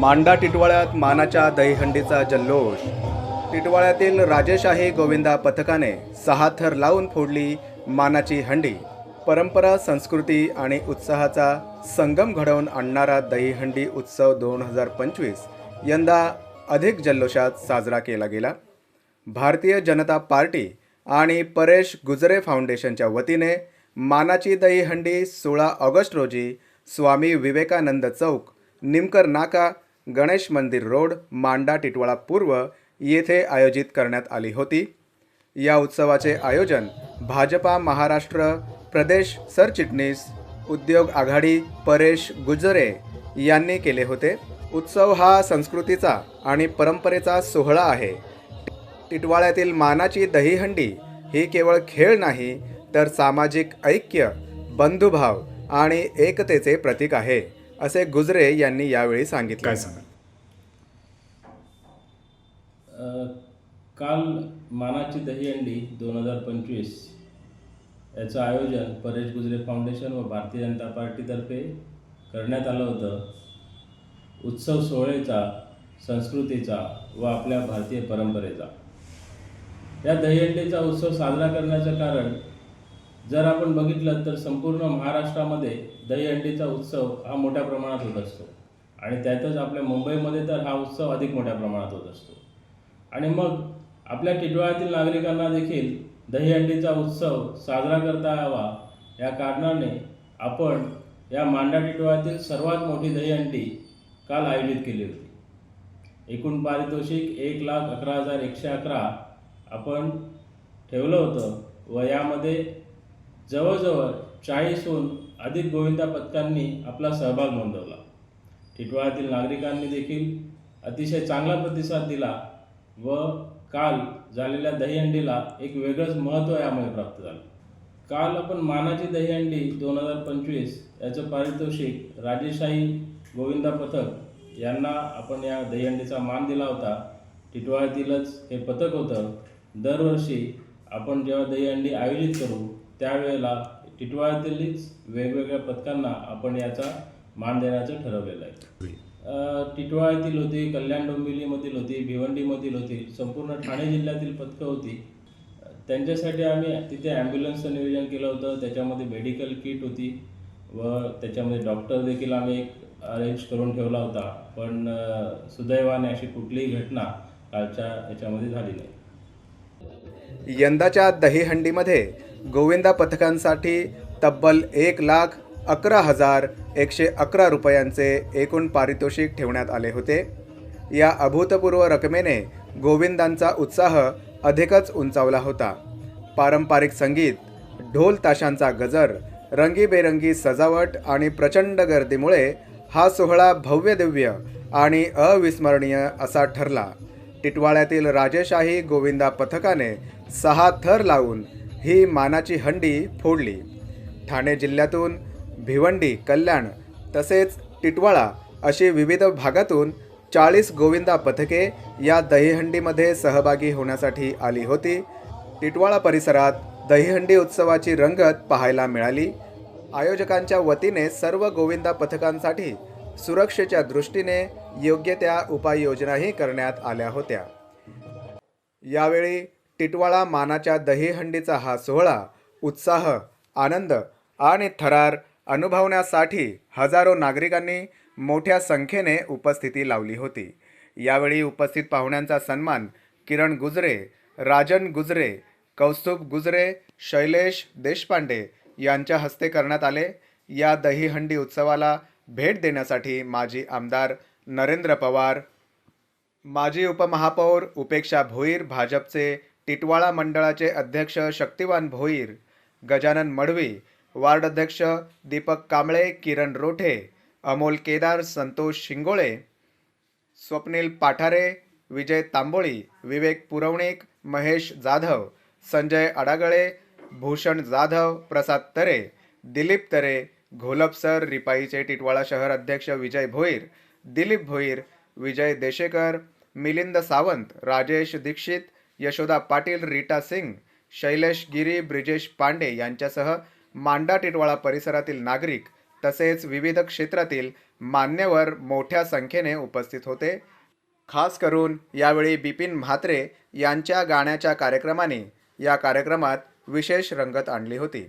मांडा टिटवाळ्यात मानाच्या दहीहंडीचा जल्लोष. टिटवाळ्यातील राजेशाही गोविंदा पथकाने सहा थर लावून फोडली मानाची हंडी. परंपरा संस्कृती आणि उत्साहाचा संगम घडवून आणणारा दहीहंडी उत्सव दोन हजार पंचवीस यंदा अधिक जल्लोषात साजरा केला गेला. भारतीय जनता पार्टी आणि परेश गुजरे फाउंडेशनच्या वतीने मानाची दहीहंडी सोळा ऑगस्ट रोजी स्वामी विवेकानंद चौक निमकर नाका गणेश मंदिर रोड मांडा टिटवाळा पूर्व येथे आयोजित करण्यात आली होती. या उत्सवाचे आयोजन भाजपा महाराष्ट्र प्रदेश सरचिटणीस उद्योग आघाडी परेश गुजरे यांनी केले होते. उत्सव हा संस्कृतीचा आणि परंपरेचा सोहळा आहे. टिटवाळ्यातील मानाची दहीहंडी ही केवळ खेळ नाही तर सामाजिक ऐक्य बंधुभाव आणि एकतेचे प्रतीक आहे. असे गुजरे यांनी यावेळी सांगितले. काय सांगाल? अ, काल मानाची दहीहंडी दोन हजार पंचवीस याचं आयोजन परेश गुजरे फाउंडेशन व भारतीय जनता पार्टीतर्फे करण्यात आलं होतं. उत्सव सोहळेचा संस्कृतीचा व आपल्या भारतीय परंपरेचा. या दहीहंडीचा उत्सव साजरा करण्याचं कारण जर आपण बघितलं तर संपूर्ण महाराष्ट्रामध्ये दहीहंडीचा उत्सव हा मोठ्या प्रमाणात होत असतो. आणि त्यातच आपल्या मुंबईमध्ये तर हा उत्सव अधिक मोठ्या प्रमाणात होत असतो. आणि मग आपल्या टिटवाळ्यातील नागरिकांना देखील दहीहंडीचा उत्सव साजरा करता यावा या कारणाने आपण या मांडा टिटवाळ्यातील सर्वात मोठी दहीहंडी काल आयोजित केली होती. एकूण पारितोषिक एक लाख अकरा हजार एकशे अकरा आपण ठेवलं होतं व यामध्ये जवळजवळ चाळीसहून अधिक गोविंदा पथकांनी आपला सहभाग नोंदवला. टिटवाळ्यातील नागरिकांनी देखील अतिशय चांगला प्रतिसाद दिला व काल झालेल्या दहीहंडीला एक वेगळंच महत्त्व यामुळे प्राप्त झालं. काल आपण मानाची दहीहंडी दोन हजार पंचवीस याचं पारितोषिक राजेशाही गोविंदा पथक यांना आपण या दहीहंडीचा मान दिला होता. टिटवाळ्यातीलच हे पथक होतं. दरवर्षी आपण जेव्हा दहीहंडी आयोजित करू त्यावेळेला टिटवाळ्यातीलच वेगवेगळ्या पथकांना आपण याचा मान देण्याचं ठरवलेलं आहे. अ, टिटवाळ्यातील होती कल्याण डोंबिवलीमधील होती भिवंडीमधील होती संपूर्ण ठाणे जिल्ह्यातील पथकं होती. त्यांच्यासाठी आम्ही तिथे ॲम्ब्युलन्सचं नियोजन केलं होतं त्याच्यामध्ये मेडिकल किट होती व त्याच्यामध्ये डॉक्टर देखील आम्ही एक अरेंज करून ठेवला होता. पण सुदैवाने अशी कुठलीही घटना कालच्या याच्यामध्ये झाली नाही. यंदाच्या दहीहंडीमध्ये गोविंदा पथकांसाठी तब्बल एक लाख अकरा हजार एकशे अकरा रुपयांचे एकूण पारितोषिक ठेवण्यात आले होते. या अभूतपूर्व रकमेने गोविंदांचा उत्साह अधिकच उंचावला होता. पारंपरिक संगीत ढोल ताशांचा गजर रंगीबेरंगी सजावट आणि प्रचंड गर्दीमुळे हा सोहळा भव्यदिव्य आणि अविस्मरणीय असा ठरला. टिटवाळ्यातील राजेशाही गोविंदा पथकाने सहा थर लावून ही मानाची हंडी फोडली. ठाणे जिल्ह्यातून भिवंडी कल्याण तसेच टिटवाळा अशी विविध भागातून चाळीस गोविंदा पथके या दहीहंडीमध्ये सहभागी होण्यासाठी आली होती. टिटवाळा परिसरात दहीहंडी उत्सवाची रंगत पाहायला मिळाली. आयोजकांच्या वतीने सर्व गोविंदा पथकांसाठी सुरक्षेच्या दृष्टीने योग्य त्या उपाययोजनाही करण्यात आल्या होत्या. यावेळी टिटवाळा मानाच्या दहीहंडीचा हा सोहळा उत्साह आनंद आणि थरार अनुभवण्यासाठी हजारो नागरिकांनी मोठ्या संख्येने उपस्थिती लावली होती. यावेळी उपस्थित पाहुण्यांचा सन्मान किरण गुजरे राजन गुजरे कौस्तुभ गुजरे शैलेश देशपांडे यांच्या हस्ते करण्यात आले. या दहीहंडी उत्सवाला भेट देण्यासाठी माजी आमदार नरेंद्र पवार माजी उपमहापौर उपेक्षा भोईर भाजपचे टिटवाळा मंडळाचे अध्यक्ष शक्तिवान भोईर गजानन मडवी वार्ड अध्यक्ष दीपक कांबळे किरण रोठे अमोल केदार संतोष शिंगोळे स्वप्नील पाठारे विजय तांबोळी विवेक पुरवणिक महेश जाधव संजय अडागळे भूषण जाधव प्रसाद तरे दिलीप तरे घोलप सर रिपाईचे टिटवाळा शहर अध्यक्ष विजय भोईर दिलीप भोईर विजय देशेकर मिलिंद सावंत राजेश दीक्षित यशोदा पाटील रीटा सिंग शैलेश गिरी ब्रिजेश पांडे यांच्यासह मांडा टिटवाळा परिसरातील नागरिक तसेच विविध क्षेत्रातील मान्यवर मोठ्या संख्येने उपस्थित होते. खास करून यावेळी बिपिन म्हात्रे यांच्या गाण्याच्या कार्यक्रमाने या कार्यक्रमात विशेष रंगत आणली होती.